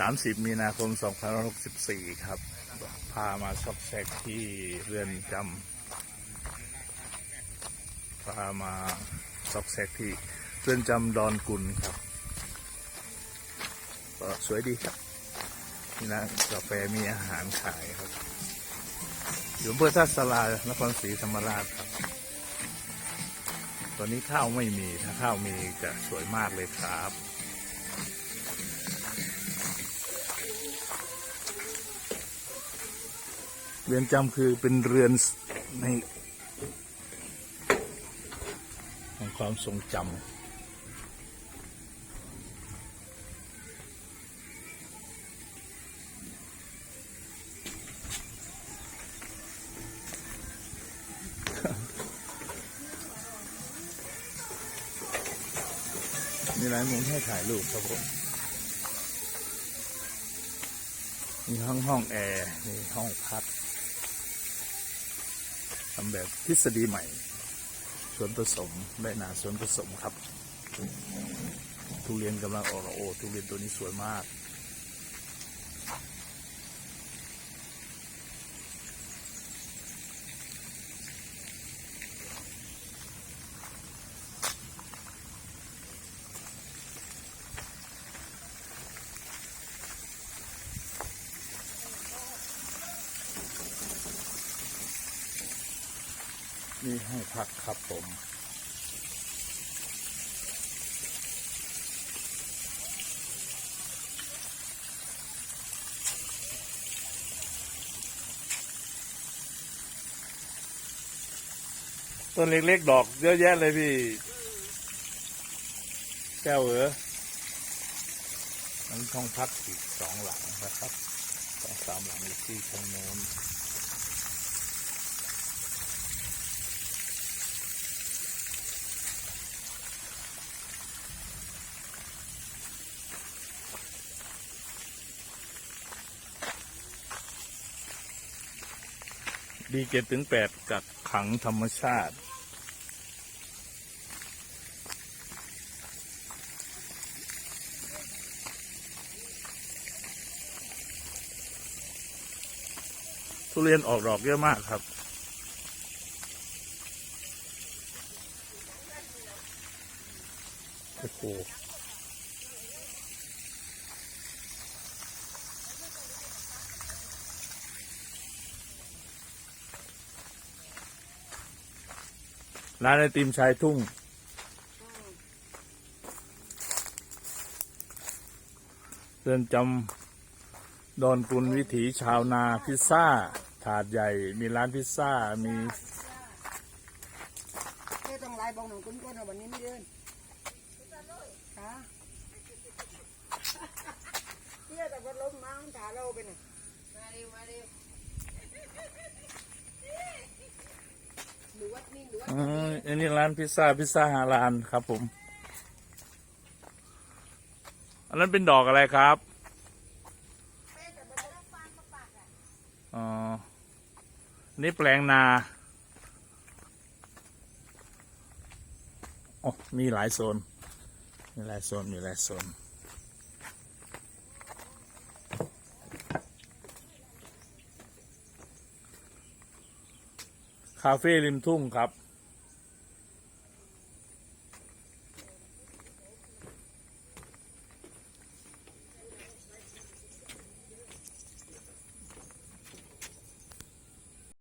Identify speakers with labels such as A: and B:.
A: 30 มีนาคม 2564 ครับ พามาซอกแซกที่เรือนจำพามาซอกแซกที่เรือนจำดอนกุลครับก็สวยดีครับมีร้านกาแฟมีอาหารขายครับ อยู่อำเภอท่าสลานครศรีธรรมราชครับ ตอนนี้ข้าวไม่มีถ้าข้าวมีจะสวยมากเลยครับ รือนจำคือเป็นเรือนในของความทรงจำมีร้านมุมให้ถ่ายรูปครับผมมีห้องห้องแอร์มีห้องพัก ทำแบบทฤษฎีใหม่ สวนผสมได้นาสวนผสมครับ ทุเรียนกำลังออกโอ้ทุเรียนตัวนี้สวยมาก นี่ให้พักครับผมต้นเล็กๆดอกเยอะแยะเลยพี่ แก้วเออมันท้องพักอีกสองหลังนะครับสองสามหลังอยู่ที่ทางโน้น ดีเจ็ดถึงแปดกักขังธรรมชาติ ทุเรียนออกดอกเยอะมากครับ โอ้โห ร้านไอติมชายทุ่ง เรือนจำดอนกุลวิถีชาวนาพิซซ่า ถาดใหญ่ มีร้านพิซซ่า มี
B: เอ้ต้องไล่บองหนังกุ้นก้นเอาวันนี้ไม่เดินค่ะเที่ยแต่ก็ล้มมาขาเราไปน่ะมาเร็วมาเร็วหรือว่านี่หรือว่า
A: อ๋อ อันนี้ร้านพิซซ่าพิซซ่าฮาลานครับผม อันนั้นเป็นดอกอะไรครับอ๋อนี่แปลงนาโอ้มีหลายโซน มีหลายโซน มีหลายโซนคาเฟ่ริมทุ่งครับ